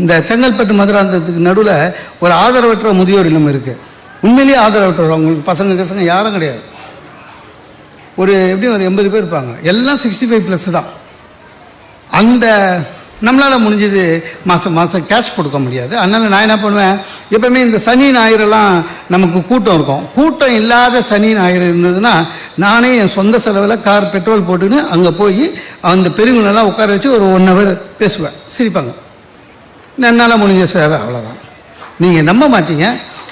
இந்த செங்கல்பட்டு மதுராந்தத்துக்கு நடுவில் ஒரு ஆதரவற்ற முதியோர் இல்லம் இருக்கு. உண்மையிலேயே ஆதரவற்றவர் அவங்களுக்கு பசங்க பசங்க யாரும் கிடையாது. ஒரு எப்படியும் ஒரு எண்பது பேர் இருப்பாங்க. எல்லாம் சிக்ஸ்டி ஃபைவ் ப்ளஸ் தான். அந்த நம்மளால் முடிஞ்சது மாதம் மாதம் கேஷ் கொடுக்க முடியாது. அதனால் நான் என்ன பண்ணுவேன்? எப்பவுமே இந்த சனி ஞாயிறுலாம் நமக்கு கூட்டம் இருக்கும். கூட்டம் இல்லாத சனி ஞாயிறு இருந்ததுன்னா நானே என் சொந்த செலவில் கார் பெட்ரோல் போட்டுன்னு அங்கே போய் அந்த பெரியவங்களெல்லாம் உட்கார வச்சு ஒரு ஒன் ஹவர் பேசுவேன். சிரிப்பாங்க. என்னால் முடிஞ்ச சேவை அவ்வளோதான் நீங்கள் நம்ப மாட்டீங்க.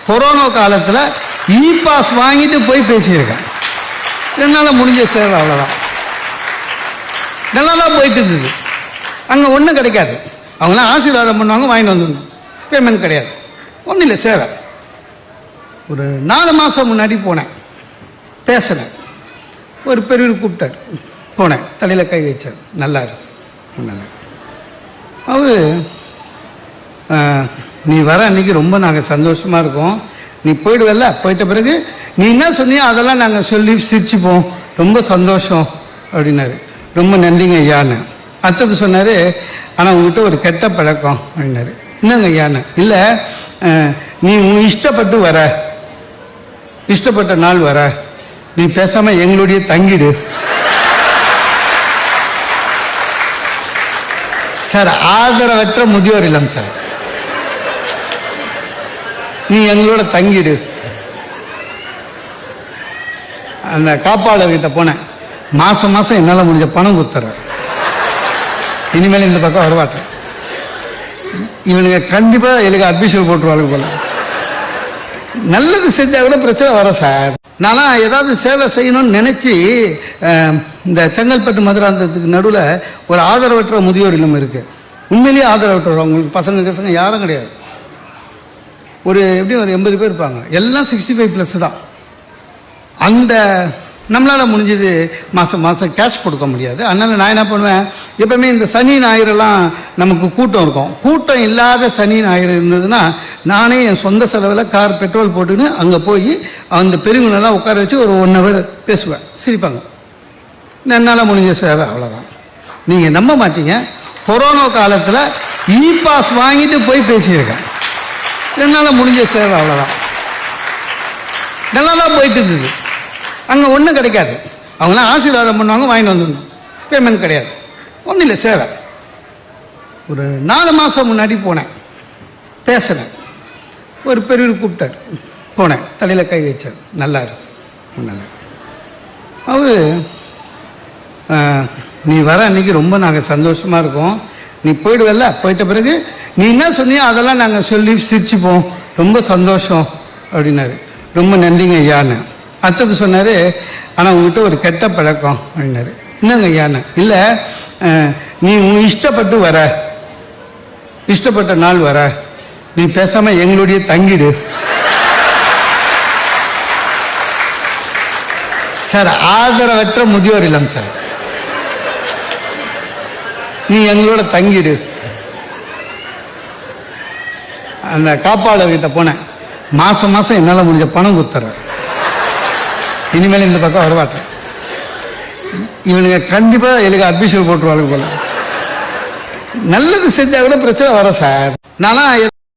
கொரோனா காலத்தில் இ பாஸ் வாங்கிட்டு போய் பேசியிருக்கேன். என்னால் முடிஞ்ச சேவை அவ்வளோதான் நல்லா தான் போயிட்டு இருந்தது. அங்கே ஒன்றும் கிடைக்காது. அவங்களாம் ஆசீர்வாதம் பண்ணுவாங்க வாங்கிட்டு வந்துடணும் பேமெண்ட் கிடையாது. ஒன்றும் இல்லை சேவை. ஒரு நாலு மாதம் முன்னாடி போனேன். பேசினேன். ஒரு பெரியவர் கூப்பிட்டார். போனேன். தலையில் கை வச்சார். நல்லா இருக்கு. நல்லா அவர் நீ வர அன்னைக்கு ரொம்ப நாங்கள் சந்தோஷமாக இருக்கோம். நீ போயிடுவல்ல? போயிட்ட பிறகு நீ என்ன சொன்னியோ அதெல்லாம் நாங்கள் சொல்லி சிரிச்சுப்போம். ரொம்ப சந்தோஷம். அப்படின்னாரு. ரொம்ப நன்றிங்க ஐயான்னு அடுத்தது சொன்னார் ஆனால் உங்ககிட்ட ஒரு கெட்ட பழக்கம் அப்படின்னாரு. என்னங்க ஐயான்னு? இல்லை நீ உன் இஷ்டப்பட்டு வர. இஷ்டப்பட்ட நாள் வர. நீ பேசாமல் எங்களுடைய தங்கிடு. சார் ஆதரவற்ற முதியோர் இல்லம் சார். நீ எங்களோட தங்கிடு. அந்த காப்பாளர்கிட்ட போனேன். மாசம் மாசம் என்னால் முடிஞ்ச பணம் கொடுத்துறேன் இனிமேல் இந்த பக்கம் வரமாட்டேன் இவனுங்க கண்டிப்பா எனக்கு அட்மிஷன் போட்டுருவாங்க போல. நல்லது செஞ்சா கூட பிரச்சனை வரும் சார். நான்லாம் ஏதாவது சேவை செய்யணும்னு நினைச்சு இந்த செங்கல்பட்டு மதுராந்தத்துக்கு நடுவில் ஒரு ஆதரவற்ற முதியோர் இல்லம் இருக்கு. உண்மையிலேயே ஆதரவற்றவர் அவங்களுக்கு பசங்க பசங்க யாரும் கிடையாது. ஒரு எப்படியும் ஒரு எண்பது பேர் இருப்பாங்க. எல்லாம் சிக்ஸ்டி ஃபைவ் ப்ளஸ் தான். அந்த நம்மளால் முடிஞ்சது மாதம் மாதம் கேஷ் கொடுக்க முடியாது. அதனால் நான் என்ன பண்ணுவேன்? எப்பவுமே இந்த சனி ஞாயிறுலாம் நமக்கு கூட்டம் இருக்கும். கூட்டம் இல்லாத சனி ஞாயிறு இருந்ததுன்னா நானே என் சொந்த செலவில் கார் பெட்ரோல் போட்டுன்னு அங்கே போய் அந்த பெரியவங்களெல்லாம் உட்கார வச்சு ஒரு ஒன் ஹவர் பேசுவேன். சிரிப்பாங்க. என்னால் முடிஞ்ச சேவை அவ்வளோதான் நீங்கள் நம்ப மாட்டீங்க. கொரோனா காலத்தில் இ பாஸ் வாங்கிட்டு போய் பேசியிருக்கேன். என்னால் முடிஞ்ச சேவை அவ்வளோதான் நல்லா தான் போயிட்டு இருந்தது. அங்கே ஒன்றும் கிடைக்காது. அவங்களாம் ஆசீர்வாதம் பண்ணுவாங்க வாங்கிட்டு வந்துடணும். பேமெண்ட் கிடையாது. ஒன்றும் இல்லை சேவை. ஒரு நாலு மாதம் முன்னாடி போனேன். பேசினேன். ஒரு பெரியவர் கூப்பிட்டார். போனேன். தலையில் கை வச்சார். நல்லா இருக்கு. நல்லா அவர் நீ வர அன்னைக்கு ரொம்ப நாங்கள் சந்தோஷமாக இருக்கோம். நீ போயிடுவல்ல? போயிட்ட பிறகு நீ என்ன சொன்னியோ அதெல்லாம் நாங்கள் சொல்லி சிரிச்சுப்போம். ரொம்ப சந்தோஷம். அப்படின்னாரு. ரொம்ப நன்றிங்க ஐயான்னு அடுத்தது சொன்னார் ஆனால் உங்ககிட்ட ஒரு கெட்ட பழக்கம் அப்படின்னாரு. என்னங்க யானை இல்லை நீ உன் இஷ்டப்பட்டு வர. இஷ்டப்பட்ட நாள் வர. நீ பேசாமல் எங்களுடைய தங்கிடு. சார் ஆதரவற்ற முதியோர் இல்லம் சார். நீ எங்களோட தங்கிடு. அந்த காப்பாளர்கிட்ட போனேன். மாசம் மாசம் என்னால் முடிஞ்ச பணம் கொடுத்துறேன் இனிமேல் இந்த பக்கம் வரமாட்டேன் இவனுங்க கண்டிப்பா எனக்கு அட்மிஷன் போட்டுருவாங்க போல. நல்லது செஞ்சா கூட பிரச்சனை வரும் சார். நானும்